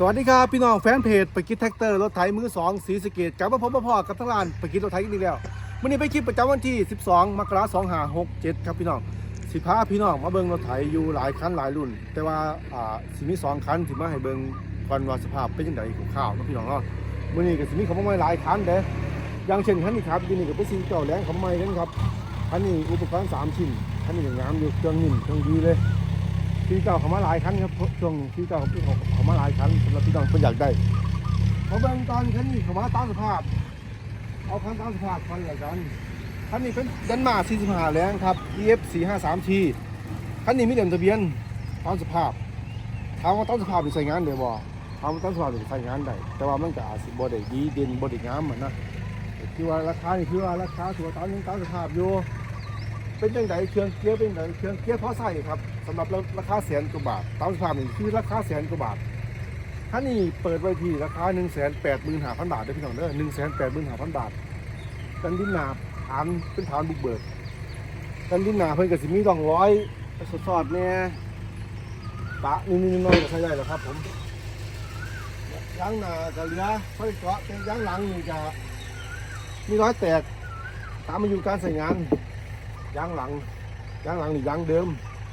สวัสดีครับ พี่น้องแฟนเพจไปกิจแท็กเตอร์รถไถมือสองสีสเกตกลับมาพบมาพอกับทั้งร้านไปกิจรถไถกันอีกแล้ววันนี้ไปคลิปประจำวันที่ 12 มกราคม2567 ครับพี่น้องสิพาพี่น้องมาเบิ่งรถไถอยู่หลายคันหลายรุ่น แต่ว่าอ่าสิมีสองคันที่มาให้เบิ่งก่อนว่าสภาพเป็นจังไดข่าวนะพี่น้องเนาะมื้อนี้ก็สิมีเขามาใหม่หลายคันเด้อย่างเช่นคันนี้ครับที่นี่ก็เป็นสิ่งเก่าแรงเขามาใหม่กันครับคันนี้อุปกรณ์สามชิ้นคันนี้ก็งามอยู่เครื่องนิ่มเครื่องดีเลย พี่เก่าเขามาหลายครั้งครับช่วงนี้พี่เก่าเขาเขามาหลายครั้งสำหรับพี่น้องคนอยากได้เขาแบ่งตอนคันนี้เขามาตามสภาพ เอาคันตามสภาพคันละกันคันนี้เป็นดันมา45แรงครับ EF 453T คันนี้มีเดิมทะเบียนตามสภาพถามว่าตามสภาพนี่ใส่งานได้บ่ถามว่าตามสภาพนี่ใส่งานได้แต่ว่ามันก็อาจสิบ่ได้ดีเด่นบ่ได้งามเหมือนนะที่ว่าราคานี่คือว่าราคาถือว่าตามยังตามสภาพอยู่ เป็นจังไดเครื่องเกียร์เป็นจังไดเครื่องเกียร์พอใส่ครับสำหรับราคาแสนกว่าบาทตามสภาพนี่คือราคาแสนกว่าบาทถ้านี่เปิดไว้ที่ราคา1 8 5 0 0 0บาทเด้พี่น้องเด้อ1 8 5 0 0 0บาทกันดินนาฐานเป็นฐานบุกเบิกกันดินนาเพิ่นก็สิมีร่องร้อยสดสดๆเนี่ยปะนิดๆน้อยก็ใช้ได้แล้วครับผมยางหน้าก็เหลือไฟเกาะเป็นยางหลังนี่ก็มีรอยแตกตามอาอยุการใช้งาน ยางหลังยางหลังนี่ยางเดิม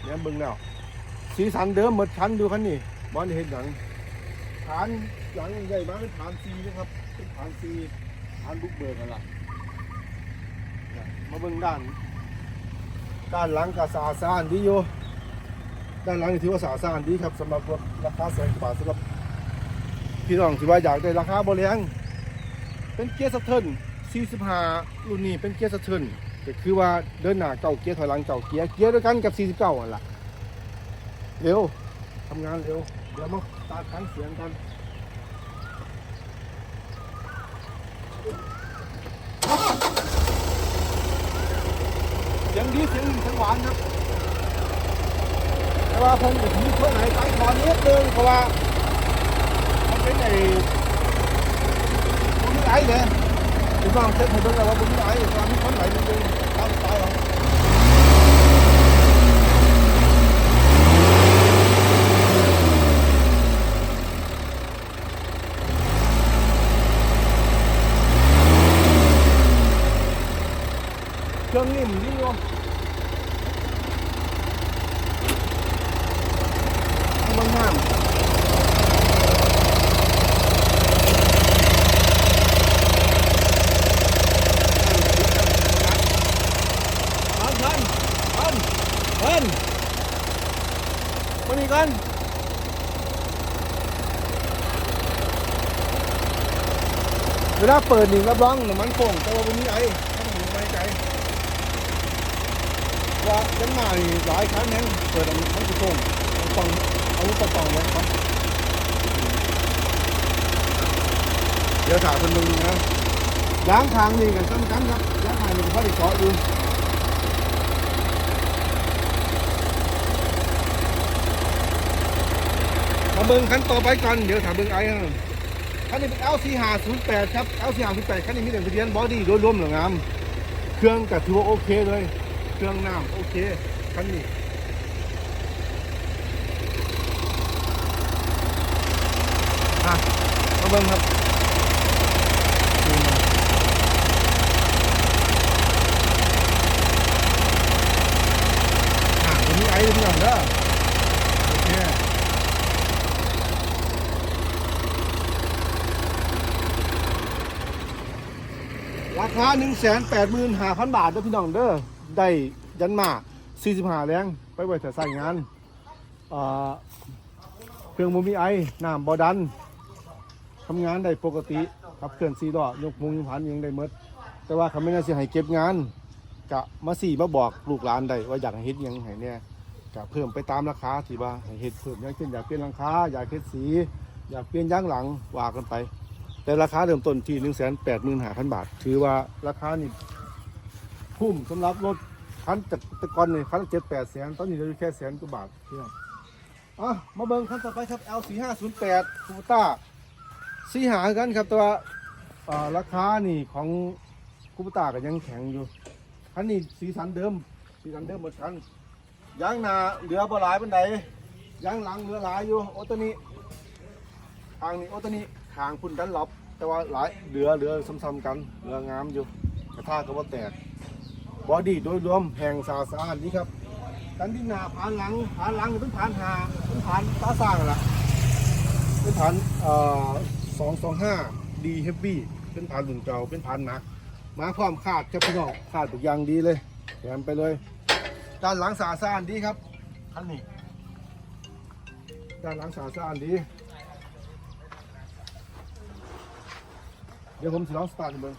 เนี่ยเบิ่งแล้วสีสันเดิมหมดคันดูคันนี่บอลเห็นหนังฐานหลังใหญ่มากเป็นฐานซีนะครับเป็นฐานซีฐานบุกเบิกกันละมาเบิ่งด้าน ด้านหลังกับสาดสานดีอยู่ด้านหลังนี่ถือว่าสาดสานดีครับสำหรับรถราคาแสนกว่าสำหรับพี่น้องที่ว่าอยากได้ราคาบ่แรงเป็นเกียร์สะเทิน45 รุ่นนี้เป็นเกียร์สะเทิน ก็คือว่าเดินหน้าเก่าเกียร์ถอยหลังเก่าเกียร์เกียร์ด้วยกันกับ 49อะล่ะเร็วทำงานเร็วเดี๋ยวมาตาคันเสียงกันเสียงดีเสียงดีเสียงหวานครับแต่ว่าผมจะมีช่วงไหนไปก่อนนิดนึงเพราะว่ามันเป็นไอ้ผมไม่ไอ้เลย ผมลองเช็คให้ดูแล้วว่าผมมีไอ้ตอนนี้คนไหลจริงๆตามสไตล์เราเครื่องนิ่มดีวะมันงามเพิ่นเพิ่นเพิ่น เพิ่นมานี่กันเวลาเปิดนี่รับรองน้ำมันโป่งแต่ว่าวันนี้ไอ้ถ้ามันไม่ใจว่าจังมานี่หลายครั้งแน่เปิดมันมันจะโป่งมันต้องเอาลูกกระปองไว้ครับเดี๋ยวถามคนหนึงนะยางทางนี่กันสำคัญครับยางทางนี่ก็พอได้เกาะอยู่ มา เบิ่งคันต่อไปก่อนเดี๋ยวถามเบิ่งไอ้ฮะคันนี้เป็น LC 5 0 8 ครับ LC 5 0 8 คันนี้มีแต่ทะเบียนบอดี้โดยรวมเหลืองาม เครื่องก็ถือว่าโอเคเลย เครื่องน้ำโอเคคันนี้อะมาเบิ่งครับอะตัวนี้ไอ้ตัวนี้ก่อนเด้อโอเค ราคา1 8 5 0 0 0บาทเด้อพี่น้องเด้อได้ยันมา45แรงไปไว้แต่ใส่งานเครื่องมือมีไอน้ำบอดันทำงานได้ปกติขับเคลื่อนซีดอยกมุงยกพันยังได้หมดแต่ว่าเขาไม่น่าเสียให้เก็บงานกะมาสี่มาบอกลูกหลานได้ว่าอยากให้เฮ็ดยังให้เนี่ยกะเพิ่มไปตามราคาที่ว่าเฮ็ดเพิ่มอย่างเช่นอยากเปลี่ยนหลังคาอยากเฮ็ดสี อยากเปลี่ยนย่างหลังว่ากันไป แต่ราคาเริ่มต้นที่1 8 5 0 0 0บาท ถือว่าราคานี่คุ้มสำหรับรถคันแต่แต่ก่อนนี่คันเจ็ดแปดแสนตอนนี้เหลือแค่แสนกว่าบาทเพียงอะมาเบิ่งคันต่อไปครับ L 4 5 0 8คูต้าสีหากันครับต่ว่าอ่าราคานี่ของคูปตาก็ยังแข็งอยู่คันนี้สีสันเดิม สีสันเดิมหมดคันยางหนาเหลือบ่หลายเปานใดยางหลังเหลือหลายอยู่โอตัวนี้างนี้โอตัวนี้ทางพุ่นกันล็อบ แต่ว่าหลายเหลือเหลือซ้ำๆกันเหลืองามอยู่กระทาก็ว่าแตกบอดี้โดยรวมแห่งสาสะอาดนี่ครับกันที่หนาผ่านหลังผ่านหลังเป็นผ่านหาเป็นผ่านตาสร้างล่ะเป็นผานเอ่อสองสองห้าดีเฮฟวี่เป็นผานหลุนเก่าเป็นผานหนักมาพร้อมขาดครับพี่น้องขาดทุกอย่างดีเลยแถมไปเลยด้านหลังสาสะอาดดีครับคันนี้ด้านหลังสาสะอาดดี เดี๋ยวผมจะลองสตาร์ทให้เบิ่ง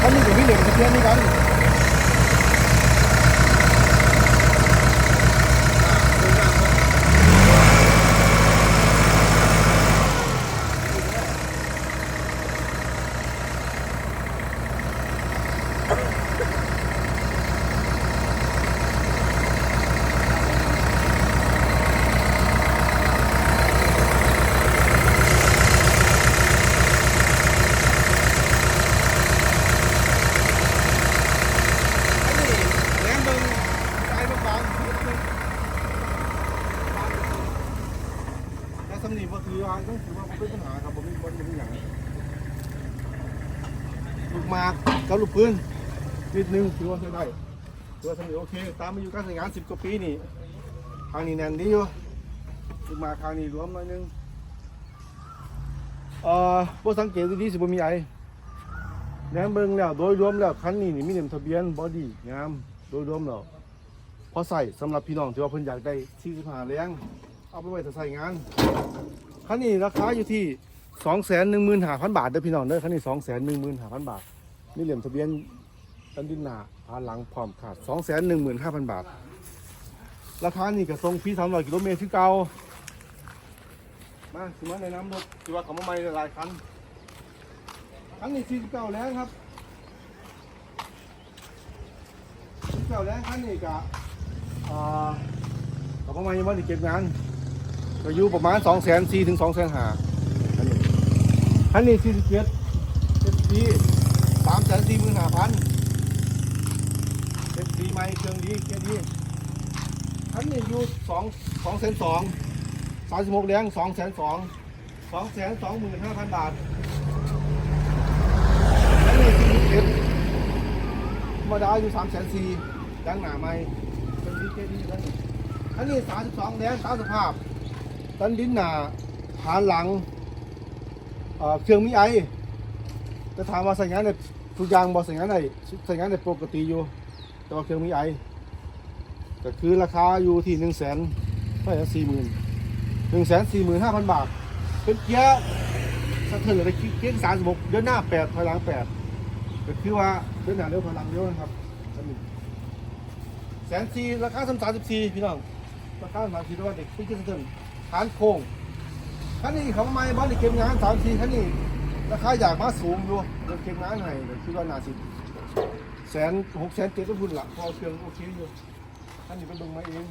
คันนี้อยู่ที่เหลืองทะเบียนนี่กันอันนี้แหลมเบิ่งสายบางๆนิดนึงแต่สำนีบ่ถือว่าต้องถือว่าบ่เป็นปัญหาครับบ่มีบ่มีหยังลูกหมากกับลูก ปืนนิดนึงถือว่าใช้ได้ถือว่าสำนีโอเค ตามมาอยู่การใช้งาน10กว่าปีนี่ทางนี้แน่นดีอยู่ลูกหมาทางนี้รวมหน่อยนึงเอ่อบ่สังเกตดีๆสิบ่มีไอแนมเบิ่งแล้วโดยรวมแล้วคันนี้นี่มีเล่มทะเบียนบอดี้งามโดยรวมแล้วพอใส่สำหรับพี่น้องที่ว่าเพิ่นอยากได้45แรงเอาไปไว้ถ้าใส่งานคันนี้ราคาอยู่ที่215,000 บาทเด้อพี่น้องเด้อคันนี้215,000 บาท มีเหลี่ยมทะเบียนตันดินหนาผานหลังพร้อมขาด215,000บาท ราคานี่ก็ทรงพี่300กิโลเมตรคือเก่ามาสิมาแนะนำรถที่ว่าขามาใหม่หลายคันอันนี้สี่สิบเก้าแรงครับสี่สิบเก้าแรงอันนี้กะอ่าก็ประมาณวันที่เก็บงานก็อยู่ประมาณสองแสนสี่ถึงสองแสนห้าอันนี้อันนี้สี่สิบเจ็ดเจ็ดปี สามแสนสี่หมื่นห้าพันเจ็ดปีใหม่เครื่องดีเกียร์ดีอันนี้อยู่สองสองแสนสองสามสิบหกแรงสองแสนสองสองแสนสองหมื่นห้าพันบาทอันนี้สี่สิบเอ็ดธรรมดาอยู่สามแสนสี่ยางหนาไม่เป็นดีเจดีแล้วนี่อันนี้สามสิบสองแดงตามสภาพ ตันดินหนาฐานหลังเอ่อเครื่องมีไอจะถามว่าใส่งานใน ทุกอย่างบอใส่งานในใส่งานในปกติอยู่ แต่ว่าเครื่องมีไอก็คือราคาอยู่ที่หนึ่งแสนเท่าไหร่สี่หมื่นหนึ่งแสนสี่หมื่นห้าพันบาท เป็นเกียร์ถ้าเธอนเลยเกียร์สามสิบหกเดินหน้าแปดถอยหลังแปดก็คือว่าเดินหน้าเร็วถอยหลังเร็วนะครับแสนสี่ราคาสามสิบสี่พี่น้องราคาสามสิบว่าเด็กพี่ขึ้นเถินฐานโค้งคันนี้ของไม้บ้านที่เก็บงานสามสี่คันนี้ ราคาอยากมาสูงอยู่เดี๋ยวเก็บงานให้เดี๋ยวคิดว่าน่าสิแสนหกแสนเจ็ดก็พุ่นละพอเครื่องโอเคอยู่คันนี้เป็นเบิ่งมาเอง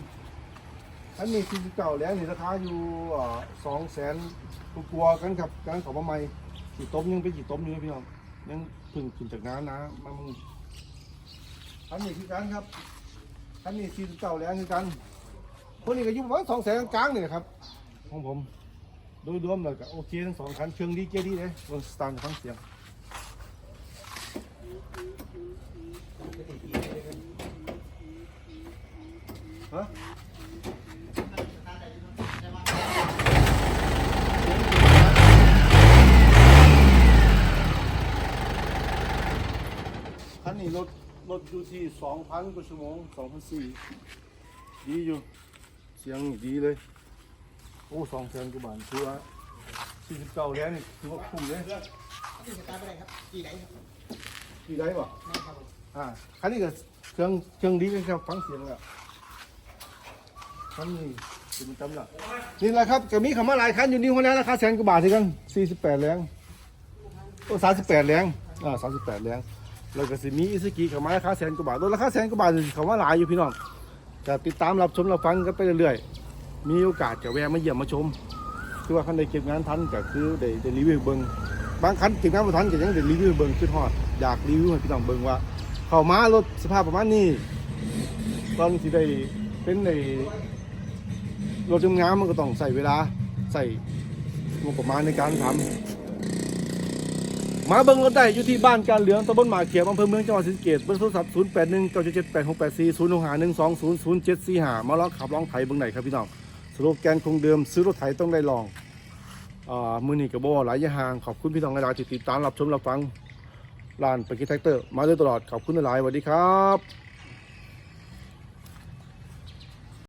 คันนี้สี่สิบเก้าแล้วนี่ราคาอยู่สองแสนกลัวกันครับการขามาใหม่กี่ต้มยังเป็นกี่ต้มอยู่พี่น้องยังเพึ่งขึ้นจากน้ำนะมามึงอันนี้คือกันครับอันนี้สี่สิบเก้าแรงคือกันคนนี้ก็อยู่ประมาณสองแสนกลางนี่ครับของผม โดยรวมเลยก็โอเคทั้งสองคันเครื่องดีเกียดีเลยบนสตาร์ทฟังเสียงฮะคันนี้รถรถอยู่ที่สองพันกว่าชั่วโมงสองพันสี่ดีอยู่ เสียงดีเลย อ้สองแสนกว่าบาทคือว่าสี่สิบเก้าแล้วนี่ถือว่าคุ้มเลยที่สตาร์ทไปไหนครับกี่ไหนครับดีได้ป่ะแม่ครับผมอ่าคันนี้ก็เครื่องเครื่องดีกันครับฟังเสียงแล้วคันนี้เป็นกำลังนี่แหละครับก็มีคำว่าหลายคันอยู่นี่คนนี้ราคาแสนกว่าบาททีกันสี่สิบแปดแรงโอ้สามสิบแปดแรงอ่าสามสิบแปดแรงแล้วก็สิมีอิสกิเข้ามาราคาแสนกว่าบาทรถราคาแสนกว่าบาทนี่คำว่าหลายอยู่พี่น้องก็ติดตามรับชมรับฟังกันไปเรื่อยๆ มีโอกาสจะแวะมาเยี่ยมมาชม คือว่าคันได้เก็บงานทันก็คือได้ได้รีวิวเบิ่งบางคันเก็บงานบ่ทันก็ยังได้รีวิวเบิ่งคือฮอดอยากรีวิวให้พี่น้องเบิ่งว่า เข้ามารถสภาพประมาณนี้ตอนที่ได้เป็นในรถจำงานมันก็ต้องใส่เวลาใส่งบประมาณในการทำมาเบิ่งรถได้อยู่ที่บ้านการเหลืองตำบลหมากเขียบอำเภอเมืองจังหวัดศรีสะเกษเบอร์โทรศัพท์0 8 1 9 7 7 8 6 8 4 0 6 5 1 2 0 0 7 4 5มาลองขับลองไถเบิ่งไหนครับพี่น้อง สโลแกนคงเดิมซื้อรถไถต้องได้ลองอมือนีกับโบหลายยางห่าง ขอบคุณพี่น้องหลายๆที่ติดตามรับชมรับฟังร้านปากีแท็กเตอร์ มาโดยตลอดขอบคุณหลายสวัสดีครับ